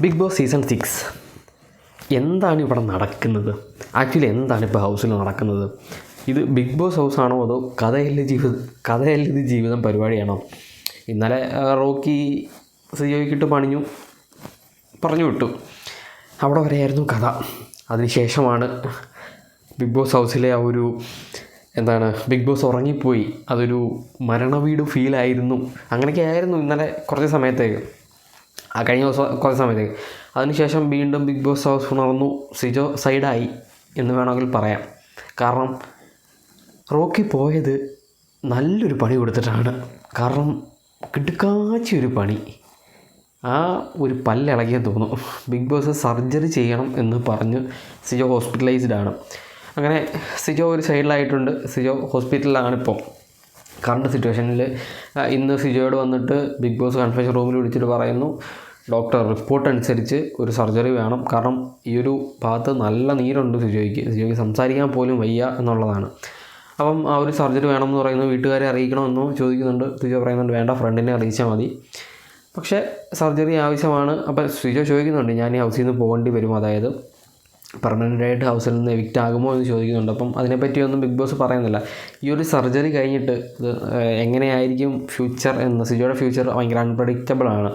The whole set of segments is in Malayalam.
Big boss season six. എന്താണ് ഇവിടെ നടക്കുന്നത്? ആക്ച്വലി എന്താണ് ഇപ്പോൾ ഹൗസിൽ നടക്കുന്നത്? ഇത് ബിഗ് ബോസ് ഹൗസ് ആണോ അതോ കഥയല്ല ജീവിതം കഥയല്ല ജീവിതം പരിപാടിയാണോ? ഇന്നലെ റോക്കി സിയോയ്ക്കിട്ട് പണിഞ്ഞു പറഞ്ഞു വിട്ടു. അവിടെ വരെയായിരുന്നു കഥ. അതിനുശേഷമാണ് ബിഗ് ബോസ് ഹൗസിലെ ആ ഒരു എന്താണ് ബിഗ് ബോസ് ഉറങ്ങിപ്പോയി. അതൊരു മരണവീട് ഫീലായിരുന്നു. അങ്ങനെയൊക്കെ ആയിരുന്നു ഇന്നലെ കുറച്ച് സമയത്തേക്ക്. ആ കഴിഞ്ഞ ദിവസം കുറച്ച് സമയത്തേക്ക്. അതിനുശേഷം വീണ്ടും ബിഗ് ബോസ് ഹൗസ് ഉണർന്നു സിജോ സൈഡായി എന്ന് വേണമെങ്കിൽ പറയാം. കാരണം റോക്കി പോയത് നല്ലൊരു പണി കൊടുത്തിട്ടാണ്. കാരണം കിടുക്കാച്ചി ഒരു പണി. ആ ഒരു പല്ലിളകിയെന്ന് തോന്നുന്നു. ബിഗ് ബോസ് സർജറി ചെയ്യണം എന്ന് പറഞ്ഞ് സിജോ ഹോസ്പിറ്റലൈസ്ഡ് ആണ്. അങ്ങനെ സിജോ ഒരു സൈഡിലായിട്ടുണ്ട്. സിജോ ഹോസ്പിറ്റലിലാണ് ഇപ്പോൾ കറണ്ട് സിറ്റുവേഷനിൽ ഇന്ന് സിജോയോട് വന്നിട്ട് ബിഗ് ബോസ് കൺഫെഷൻ റൂമിൽ വിളിച്ചിട്ട് പറയുന്നു ഡോക്ടർ റിപ്പോർട്ട് അനുസരിച്ച് ഒരു സർജറി വേണം. കാരണം ഈ ഒരു ഭാഗത്ത് നല്ല നീരുണ്ട് സിജോയ്ക്ക്. സിജോയ്ക്ക് സംസാരിക്കാൻ പോലും വയ്യ എന്നുള്ളതാണ്. അപ്പം ആ ഒരു സർജറി വേണമെന്ന് പറയുന്നു. വീട്ടുകാരെ അറിയിക്കണമെന്നോ ചോദിക്കുന്നുണ്ട്. സിജോ പറയുന്നുണ്ട് വേണ്ട ഫ്രണ്ടിനെ അറിയിച്ചാൽ മതി. പക്ഷേ സർജറി ആവശ്യമാണ്. അപ്പോൾ സിജോ ചോദിക്കുന്നുണ്ട് ഞാൻ ഈ ഹൗസിൽ നിന്ന് പോകേണ്ടി വരും. അതായത് പെർമനന്റ് ആയിട്ട് ഹൗസിൽ നിന്ന് എവിക്റ്റ് ആകുമോ എന്ന് ചോദിക്കുന്നുണ്ട്. അപ്പം അതിനെപ്പറ്റിയൊന്നും ബിഗ് ബോസ് പറയുന്നില്ല. ഈ ഒരു സർജറി കഴിഞ്ഞിട്ട് ഇത് എങ്ങനെയായിരിക്കും ഫ്യൂച്ചർ എന്ന്? സിജോയുടെ ഫ്യൂച്ചർ ഭയങ്കര അൺപ്രഡിക്റ്റബിൾ ആണ്.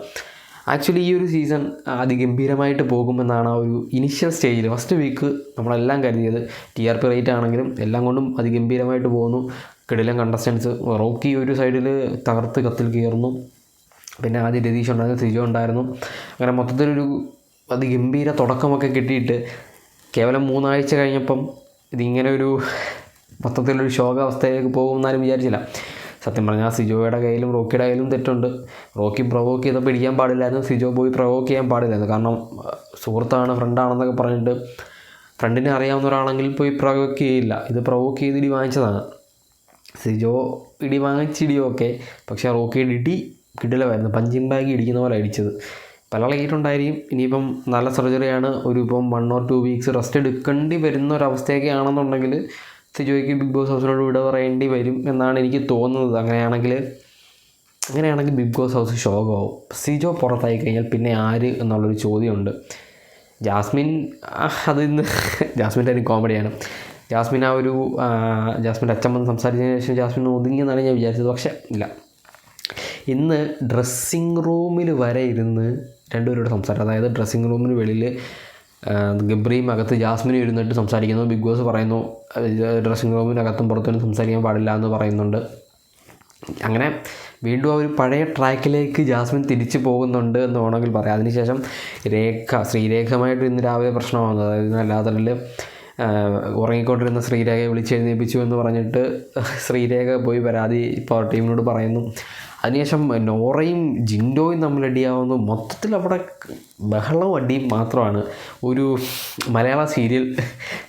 ആക്ച്വലി ഈ ഒരു സീസൺ അതിഗംഭീരമായിട്ട് പോകുമെന്നാണ് ആ ഒരു ഇനിഷ്യൽ സ്റ്റേജിൽ ഫസ്റ്റ് വീക്ക് നമ്മളെല്ലാം കരുതിയത് ടി ആർ പി റേറ്റ് ആണെങ്കിലും എല്ലാം കൊണ്ടും അതിഗംഭീരമായിട്ട് പോകുന്നു. കിടിലം കണ്ടസ്റ്റൻസ് റോക്കി ഒരു സൈഡിൽ തകർത്ത് കത്തിൽ കയറുന്നു. പിന്നെ ആദ്യം രതീഷ് ഉണ്ടായിരുന്നു സിജോ ഉണ്ടായിരുന്നു. അങ്ങനെ മൊത്തത്തിലൊരു അതിഗംഭീര തുടക്കമൊക്കെ കിട്ടിയിട്ട് കേവലം മൂന്നാഴ്ച കഴിഞ്ഞപ്പം ഇതിങ്ങനെ ഒരു മൊത്തത്തിലൊരു ശോകാവസ്ഥയിലേക്ക് പോകുമെന്നാലും വിചാരിച്ചില്ല. സത്യം പറഞ്ഞാൽ സിജോയുടെ കയ്യിലും റോക്കിയുടെ കയ്യിലും തെറ്റുണ്ട്. റോക്കി പ്രൊവോക്ക് ചെയ്ത് പിടിക്കാൻ പാടില്ലായിരുന്നു. സിജോ പോയി പ്രൊവോക്ക് ചെയ്യാൻ പാടില്ലായിരുന്നു. കാരണം സുഹൃത്താണ് ഫ്രണ്ടാണെന്നൊക്കെ പറഞ്ഞിട്ട് ഫ്രണ്ടിനെ അറിയാവുന്ന ഒരാണെങ്കിൽ പോയി പ്രൊവോക്ക് ചെയ്യില്ല. ഇത് പ്രൊവോക്ക് ചെയ്ത് ഇടി വാങ്ങിച്ചതാണ്. സിജോ ഇടി വാങ്ങിച്ചിടിയൊക്കെ. പക്ഷേ റോക്കിയുടെ ഇടി കിടിലമായിരുന്നു. പഞ്ചിങ് ബാഗ് ഇടിക്കുന്ന പോലെ അടിച്ചത്. പല ഇളകിയിട്ടുണ്ടായിരിക്കും ഇനിയിപ്പം നല്ല സർജറിയാണ് ഒരു ഇപ്പം one or two weeks rest എടുക്കേണ്ടി വരുന്ന ഒരു ഒരവസ്ഥയൊക്കെ ആണെന്നുണ്ടെങ്കിൽ സിജോയ്ക്ക് ബിഗ് ബോസ് ഹൗസിനോട് വിട പറയേണ്ടി വരും എന്നാണ് എനിക്ക് തോന്നുന്നത്. അങ്ങനെയാണെങ്കിൽ അങ്ങനെയാണെങ്കിൽ ബിഗ് ബോസ് ഹൗസ് ഷോകാവും സിജോ പുറത്തായി കഴിഞ്ഞാൽ പിന്നെ ആര് എന്നുള്ളൊരു ചോദ്യമുണ്ട്. ജാസ്മിൻ അത് ഇന്ന് ജാസ്മിന്റെ ഒരു കോമഡിയാണ്. ജാസ്മിൻ ആ ഒരു ജാസ്മിന്റെ അച്ഛൻ വന്ന് സംസാരിച്ചതിന് ശേഷം ജാസ്മിൻ ഒതുങ്ങിയെന്നാണ് ഞാൻ വിചാരിച്ചത്. പക്ഷേ ഇല്ല. ഇന്ന് ഡ്രസ്സിങ് റൂമിൽ വരെ ഇരുന്ന് രണ്ടുപേരോട് സംസാരം അതായത് ഡ്രസ്സിങ് റൂമിന് വെളിയിൽ ഗബ്രിയും അകത്ത് ജാസ്മിനും ഇരുന്നിട്ട് സംസാരിക്കുന്നു. ബിഗ് ബോസ് പറയുന്നു ഡ്രസ്സിങ് റൂമിനകത്തും പുറത്തും സംസാരിക്കാൻ പാടില്ല എന്ന് പറയുന്നുണ്ട്. അങ്ങനെ വീണ്ടും ആ ഒരു പഴയ ട്രാക്കിലേക്ക് ജാസ്മിൻ തിരിച്ചു പോകുന്നുണ്ട് എന്ന് വേണമെങ്കിൽ പറയാം. അതിനുശേഷം രേഖ ശ്രീരേഖമായിട്ട് ഇന്ന് രാവിലെ പ്രശ്നമാകുന്നത് അതായത് അല്ലാതെ ഉറങ്ങിക്കൊണ്ടിരുന്ന ശ്രീരേഖയെ വിളിച്ചെഴുന്നേൽപ്പിച്ചു എന്ന് പറഞ്ഞിട്ട് ശ്രീരേഖ പോയി പരാതി ഇപ്പോൾ ടീമിനോട് പറയുന്നു. അതിനുശേഷം നോറയും ജിൻഡോയും തമ്മിൽ മൊത്തത്തിൽ അവിടെ ബഹളവും അടിയും മാത്രമാണ്. ഒരു മലയാള സീരിയൽ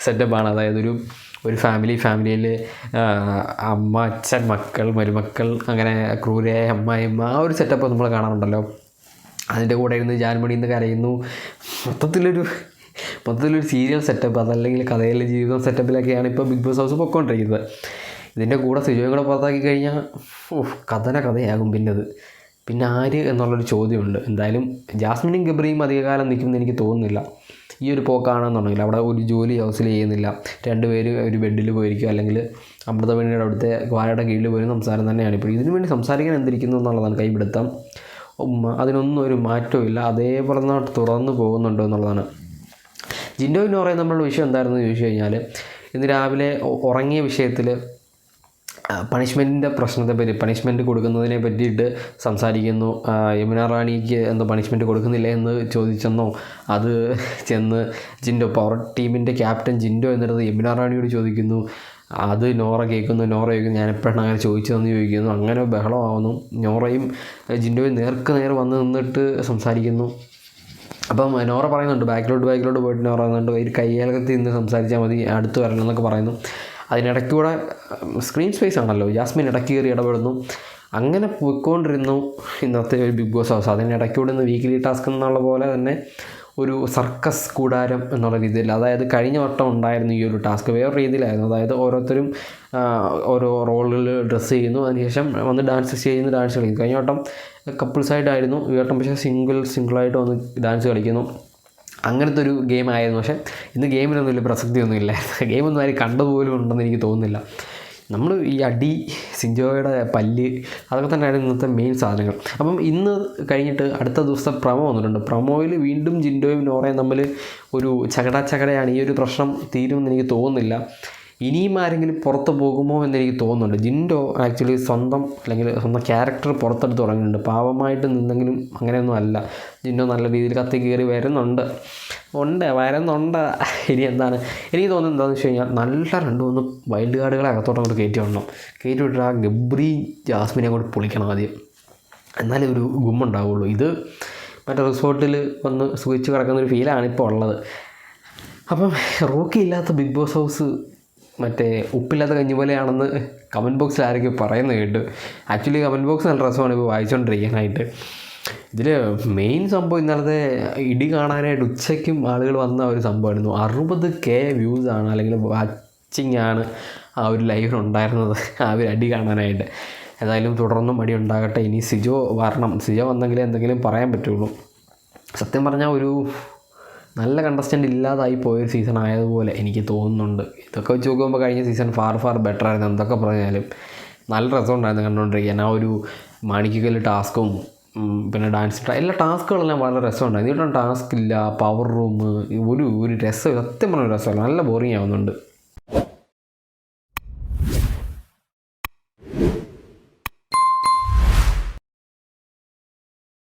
സെറ്റപ്പാണ്. അതായത് ഒരു ഒരു ഫാമിലി ഫാമിലിയിൽ അമ്മ അച്ഛൻ മക്കൾ മരുമക്കൾ അങ്ങനെ ക്രൂരയായ അമ്മായിമ്മ ആ ഒരു സെറ്റപ്പ് നമ്മൾ കാണാറുണ്ടല്ലോ. അതിന്റെ കൂടെ ഇരുന്ന് ജാൻമണി എന്ന് കരയുന്നു. മൊത്തത്തിലൊരു മൊത്തത്തിലൊരു സീരിയൽ സെറ്റപ്പ് അതല്ലെങ്കിൽ കഥയിലെ ജീവിതം സെറ്റപ്പിലൊക്കെയാണ് ഇപ്പോൾ ബിഗ് ബോസ് ഹൗസ് പൊയ്ക്കൊണ്ടിരിക്കുന്നത് ഇതിന്റെ കൂടെ സിജോയും കൂടെ പുറത്താക്കി കഴിഞ്ഞാൽ കഥന കഥയാകും പിന്നെ അത് പിന്നെ ആര് എന്നുള്ളൊരു ചോദ്യമുണ്ട്. എന്തായാലും ജാസ്മിനും ഗബ്രിയും അധികകാലം നിൽക്കുമെന്ന് എനിക്ക് തോന്നുന്നില്ല. ഈ ഒരു പോക്കാണെന്നുണ്ടെങ്കിൽ അവിടെ ഒരു ജോലി ഹൗസിൽ ചെയ്യുന്നില്ല. രണ്ടുപേര് ഒരു ബെഡിൽ പോയിരിക്കും. അല്ലെങ്കിൽ അമൃതവേണിയുടെ അവിടുത്തെ വാഴയുടെ കീഴിൽ പോയി സംസാരം തന്നെയാണ്. ഇപ്പോൾ ഇതിനു വേണ്ടി സംസാരിക്കാൻ എന്തിരിക്കുന്നു എന്നുള്ളതാണ് കൈപിടുത്തം. അതിനൊന്നും ഒരു മാറ്റവും ഇല്ല. അതേപോലെ തന്നെ തുറന്നു പോകുന്നുണ്ടോ എന്നുള്ളതാണ്. ജിൻഡോ എന്ന് പറയുന്ന നമ്മളുടെ വിഷയം എന്തായിരുന്നു ചോദിച്ചു കഴിഞ്ഞാൽ ഇന്ന് രാവിലെ ഉറങ്ങിയ വിഷയത്തിൽ പണിഷ്മെന്റിന്റെ പ്രശ്നത്തെ പറ്റി പണിഷ്മെന്റ് കൊടുക്കുന്നതിനെ പറ്റിയിട്ട് സംസാരിക്കുന്നു. യമുന റാണിക്ക് എന്തോ പണിഷ്മെന്റ് കൊടുക്കുന്നില്ല എന്ന് ചോദിച്ചെന്നോ അത് ചെന്ന് ജിൻഡോ പവർ ടീമിന്റെ ക്യാപ്റ്റൻ ജിൻഡോ എന്നിടത്ത് യമുന റാണിയോട് ചോദിക്കുന്നു. അത് നോറ കേൾക്കുന്നു. നോറ കേൾക്കുന്നു ഞാൻ എപ്പോഴാണ് അങ്ങനെ ചോദിച്ചതെന്ന് ചോദിക്കുന്നു. അങ്ങനെ ബഹളമാവുന്നു. നോറയും ജിൻഡോയും നേർക്ക് നേരെ വന്ന് നിന്നിട്ട് സംസാരിക്കുന്നു. അപ്പം നോറ പറയുന്നുണ്ട് ബാക്കിലോട്ട് ബാക്കിലോട്ട് പോയിട്ട് നോറ പറയുന്നുണ്ട് ഒരു കയ്യേലകത്തിൽ നിന്ന് സംസാരിച്ചാൽ മതി അടുത്ത് വരണം എന്നൊക്കെ പറയുന്നു. അതിനിടയ്ക്ക് കൂടെ സ്ക്രീൻ സ്പേസ് ആണല്ലോ. ജാസ്മിൻ ഇടയ്ക്ക് കയറി ഇടപെടുന്നു. അങ്ങനെ പോയിക്കൊണ്ടിരുന്നു ഇന്നത്തെ ഒരു ബിഗ് ബോസ് ഹൗസ്. അതിനിടയ്ക്ക് കൂടെ ഇന്ന് വീക്കിലി ടാസ്ക് എന്നുള്ള പോലെ തന്നെ ഒരു സർക്കസ് കൂടാരം എന്നുള്ള രീതിയിൽ അതായത് കഴിഞ്ഞ വട്ടം ഉണ്ടായിരുന്നു ഈ ഒരു ടാസ്ക് വേറെ രീതിയിലായിരുന്നു. അതായത് ഓരോരുത്തരും ഓരോ റോളുകൾ ഡ്രസ്സ് ചെയ്യുന്നു. അതിനുശേഷം വന്ന് ഡാൻസ് ചെയ്യുന്നു ഡാൻസ് കളിക്കുന്നു. കഴിഞ്ഞ വട്ടം കപ്പിൾസായിട്ടായിരുന്നു ഈ വട്ടം പക്ഷേ സിംഗിൾ സിംഗിളായിട്ട് വന്ന് ഡാൻസ് കളിക്കുന്നു. അങ്ങനത്തെ ഒരു ഗെയിം ആയിരുന്നു. പക്ഷേ ഇന്ന് ഗെയിമിനൊന്നും വലിയ പ്രസക്തിയൊന്നും ഇല്ലായിരുന്നു ഗെയിമൊന്നും ആരും കണ്ടതുപോലും ഉണ്ടെന്ന് എനിക്ക് തോന്നുന്നില്ല. നമ്മൾ ഈ അടി സിഞ്ചോയുടെ പല്ല് അതൊക്കെ തന്നെയാണ് ഇന്നത്തെ മെയിൻ സാധനങ്ങൾ. അപ്പം ഇന്ന് കഴിഞ്ഞിട്ട് അടുത്ത ദിവസം പ്രമോ വന്നിട്ടുണ്ട്. പ്രമോയിൽ വീണ്ടും ജിൻഡോയും നോറയും തമ്മിൽ ഒരു ചകടാ ചകടയാണ് ഈ ഒരു പ്രശ്നം തീരുമെന്ന് എനിക്ക് തോന്നുന്നില്ല. ഇനിയും ആരെങ്കിലും പുറത്ത് പോകുമോ എന്നെനിക്ക് തോന്നുന്നുണ്ട്. ജിൻഡോ ആക്ച്വലി സ്വന്തം അല്ലെങ്കിൽ സ്വന്തം ക്യാരക്ടർ പുറത്തെടുത്ത് തുടങ്ങിയിട്ടുണ്ട് പാവമായിട്ട് നിന്നെങ്കിലും അങ്ങനെയൊന്നും അല്ല. ജിൻഡോ നല്ല രീതിയിൽ കത്തി കയറി വരുന്നുണ്ട്. ഉണ്ട് വരുന്നുണ്ട്. ഇനി എന്താണ്? എനിക്ക് തോന്നുന്നത് എന്താണെന്ന് വെച്ച് കഴിഞ്ഞാൽ നല്ല രണ്ട് മൂന്ന് വൈൽഡ് കാർഡുകളെ അകത്തോട്ട് അങ്ങോട്ട് കയറ്റി വിടണം. കയറ്റി വിട്ടിട്ട് ആ ഗബ്രി ജാസ്മിനെ അങ്ങോട്ട് പൊളിക്കണം ആദ്യം. എന്നാലേ ഒരു ഗുമ്മുണ്ടാവുള്ളൂ. ഇത് മറ്റേ റിസോർട്ടിൽ വന്ന് സുഖിച്ച് കിടക്കുന്ന ഒരു ഫീലാണ് ഇപ്പോൾ ഉള്ളത്. അപ്പം റോക്കി ഇല്ലാത്ത ബിഗ് ബോസ് ഹൗസ് മറ്റേ ഉപ്പില്ലാത്ത കഞ്ഞി പോലെയാണെന്ന് കമന്റ് ബോക്സിൽ ആരൊക്കെ പറയുന്നത് കേട്ടു. ആക്ച്വലി കമന്റ് ബോക്സ് നല്ല രസമാണ് ഇപ്പോൾ വായിച്ചുകൊണ്ടിരിക്കാനായിട്ട് ഇതിൽ മെയിൻ സംഭവം ഇന്നലത്തെ ഇടി കാണാനായിട്ട് ഉച്ചയ്ക്കും ആളുകൾ വന്ന ഒരു സംഭവമായിരുന്നു. അറുപത് കെ വ്യൂസ് ആണ് അല്ലെങ്കിൽ വാച്ചിങ് ആണ് ആ ഒരു ലൈഫിൽ ഉണ്ടായിരുന്നത്. ആ ഒരു അടി കാണാനായിട്ട്. ഏതായാലും തുടർന്നും അടി ഉണ്ടാകട്ടെ. ഇനി സിജോ വരണം. സിജോ വന്നെങ്കിലേ എന്തെങ്കിലും പറയാൻ പറ്റുള്ളൂ. സത്യം പറഞ്ഞാൽ ഒരു നല്ല കണ്ടസ്റ്റന്റ് ഇല്ലാതായി പോയൊരു സീസൺ ആയതുപോലെ എനിക്ക് തോന്നുന്നുണ്ട്. ഇതൊക്കെ വെച്ച് നോക്കുമ്പോൾ കഴിഞ്ഞ സീസൺ ഫാർ ഫാർ ബെറ്റർ ആയിരുന്നു എന്തൊക്കെ പറഞ്ഞാലും. നല്ല രസമുണ്ടായിരുന്നു കണ്ടുകൊണ്ടിരിക്കാൻ ആ ഒരു മാണിക്കൽ ടാസ്കും പിന്നെ ഡാൻസ് എല്ലാ ടാസ്കുകളെല്ലാം വളരെ രസമുണ്ടായിരുന്നു ഇതിട്ടും ടാസ്ക് ഇല്ല പവർ റൂം ഒരു ഒരു രസം സത്യം പറഞ്ഞ രസമല്ല. നല്ല ബോറിങ് ആവുന്നുണ്ട്.